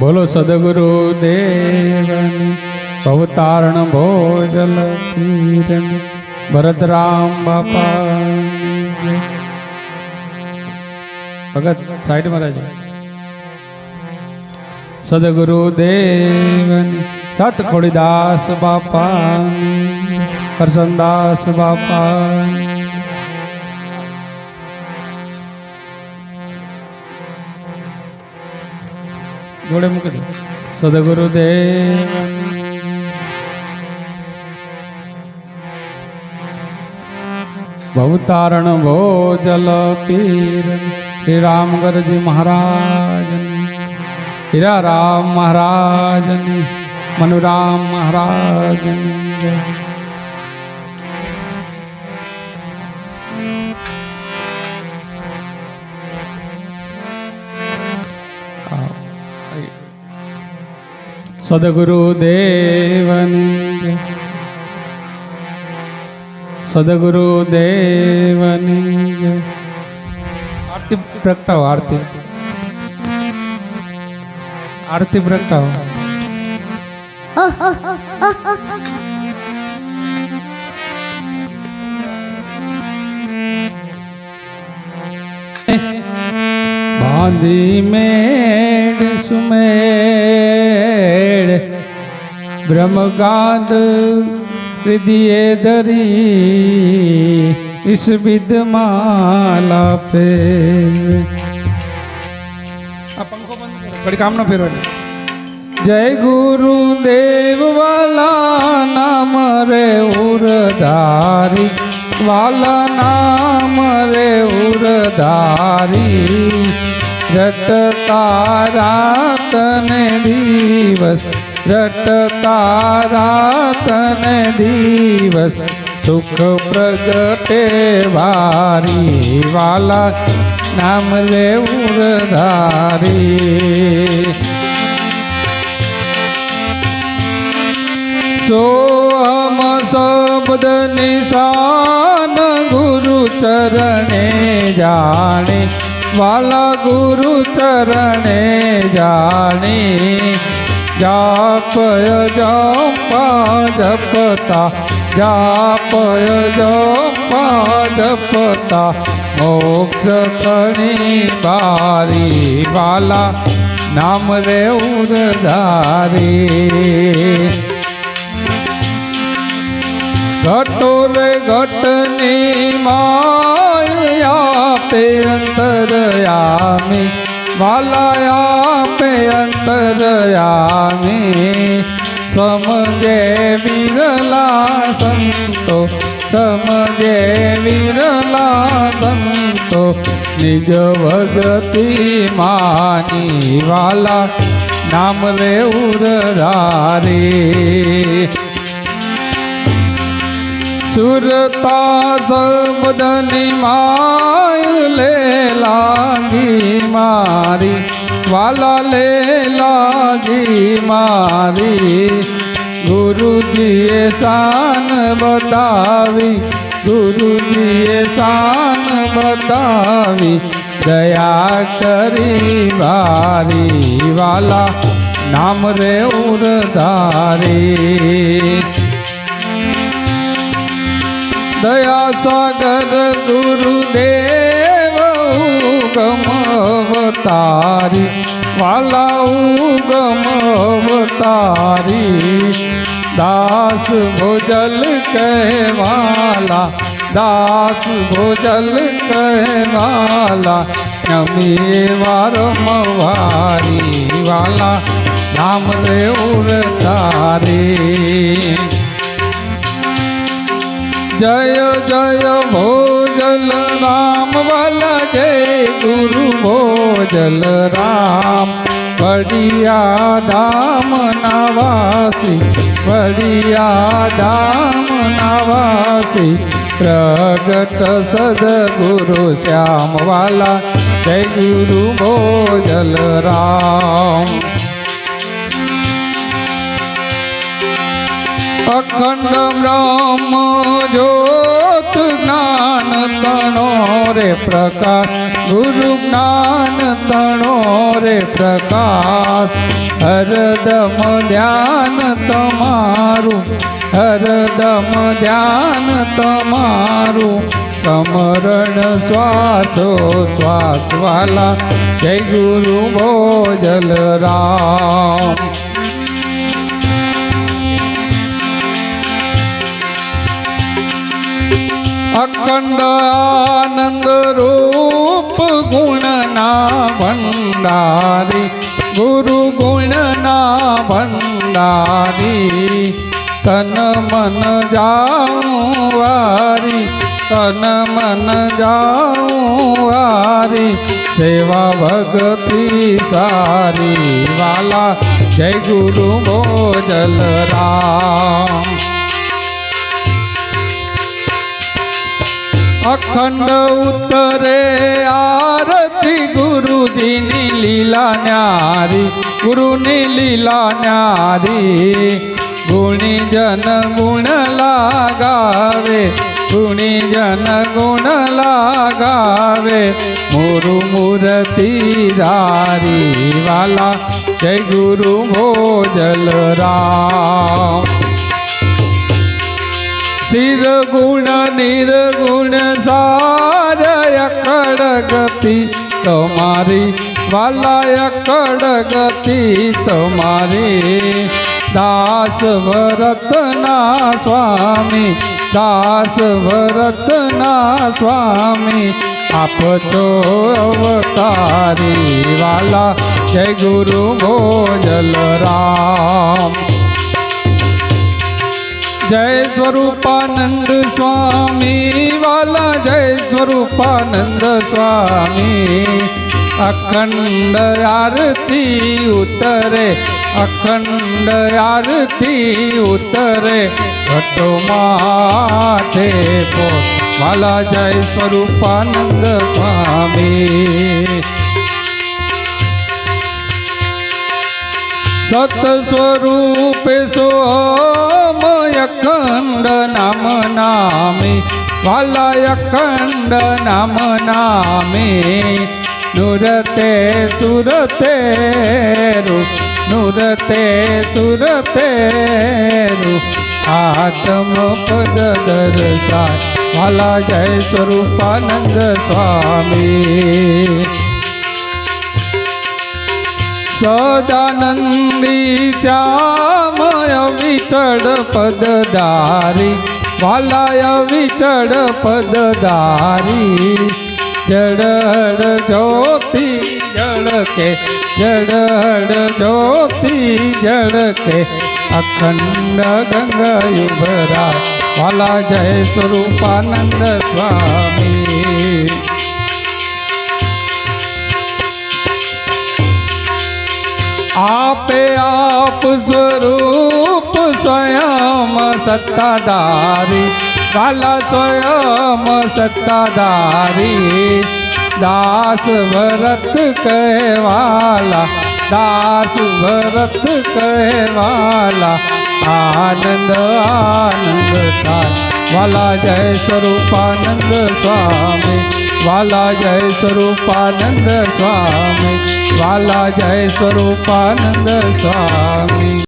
બોલો સદગુરુ દેવન, અવતારણ ભોજલ કિરણ, ભરતરામ બાપા ભગત, સાઈડ મહારાજ. સદગુરુ દેવન, સત ખોડીદાસ બાપા કરસનદાસ બાપા જોડે મૂકી દો. સદગુરુદેવ. ભવતારણ ભોજલ પીર. શ્રી રામગરજી મહારાજ. હીરા રામ મહારાજ. મનુરામ મહારાજ. દેવની સદગુરુ દેવની આરતી પ્રગટાવો આરતી આરતી પ્રગટાવો બાંધી મેડ સુમેડ બ્રહ્મગાદ હૃદય ધરી વિદ માલા આ પંખો બંધ કરો ઘડી કામ ન ફેરવાની જય ગુરુ દેવ વાલા નામ રે ઉરધારી, વાલા નામ રે ઉરધારી. રટ તારા તને દિવસ રટતા રાતને દિવસ, સુખ પ્રગટે વારી, વાલા નામ લે ઉરધારી સોહમ શબ્દ નિશાન ગુરુ ચરણે જાણે, વાલા ગુરુ ચરણે જાણે જાપય જપા જપતા જાપય જપા જપતા મોક્ષ કણી બારી વાલા, નામ રે ઉધારી ઘટોર ઘટની માયા તે અંતરયામી વાલાયા પે અંતરયામી, સમજે વિરલા સંતો, સમજે વિરલા સંતો, નિજ ભગતી માની વાલા, નામ રે ઉરધારી સુરતા સબદની માય લે લાગી મારી, વાલા લે લાગી મારી. ગુરુજીએ શાન બતાવી, ગુરુજીએ શાન બતાવી, દયા કરી વારી વાલા નામ રે ઉરધારી દયા સાગર ગુરુદેવ, ઉગમ અવતારી. વાલા ઉગમ અવતારી. દાસ ભોજલ કહેવાલા દાસ ભોજલ કહેવાલા નમી વારમવારી વાલા, નામ રે ઉરતારી જય જય ભોજલ રામ વલ, જય ગુરુ ભોજલ રામ. બળિયા ધામ નવાસી બળિયા ધામ નવાસી. પ્રગટ સદગુરુ શ્યામ વાલા, જય ગુરુ ભોજલ રામ. અખંડ બ્રહ્મ જ્યોત જ્ઞાન તણો રે પ્રકાશ. ગુરુ જ્ઞાન તણો રે પ્રકાશ. હરદમ ધ્યાન તમારું. હરદમ ધ્યાન તમારું. સમરણ શ્વાસો શ્વાસ વાલા જય ગુરુ ભોજલ રામ. અખંડ આનંદ રૂપ ગુણના ભંડારી. ગુરુ ગુણના ભંડારી. તન મન જાઉં વારી તન મન જાઉં વારી સેવા ભગતિ સારી. વાલા જય ગુરુ ભોજલ રામ. અખંડ ઉત્તરે આરતી ગુરુજીની લીલા ન્યારી, ગુરુની લીલા ન્યારી. ગુણી જન ગુણ લાગાવે, ગુણી જન ગુણ લાગાવે. મોરુ મૂર્તિ ધારી વાલા, જય ગુરુ ભોજલ રામ. શિર ગુણ નિર્ગુણ સાર અકડ ગતિ તમારી વાલા અકડ ગતિ તમારી દાસ ભરતના સ્વામી દાસ ભરતના સ્વામી આપ છો અવતારી વાલા જય ગુરુ ભોજલ રામ જય સ્વરૂપાનંદ સ્વામી, વાલા જય સ્વરૂપાનંદ સ્વામી. અખંડ આરતી ઉતરે, અખંડ આરતી ઉતરે ઘટો માથે વાલા જય સ્વરૂપાનંદ સ્વામી. સત સ્વરૂપે સોમય ખંડ નામ નામે, વાલા અખંડ નામ નામે. નુરતે સુરતે રુ નુરતે સુરતે રુ. આત્મ પદ દર્શાય વાલા જય સ્વરૂપાનંદ સ્વામી. સદાનંદી ચામય વિચળ પદધારી, વાલાય વિચળ પદધારી. જડળ જ્યોતિ જળકે જડળ જ્યોતિ જળકે અખંડ ગંગયુભરા વાલા જય સ્વરૂપાનંદ સ્વામી. આપે આપ સ્વરૂપ સ્વયં સત્તાધારી. કાલા સ્વયં સત્તાધારી. દાસ ભરત કહેવાલા, દાસ ભરત કહેવાલા. આનંદ આનંદ થાય. વાલા જય સ્વરૂપાનંદ સ્વામી. વાલા જય સ્વરૂપાનંદ સ્વામી. વાલા જય સ્વરૂપાનંદ સ્વામી.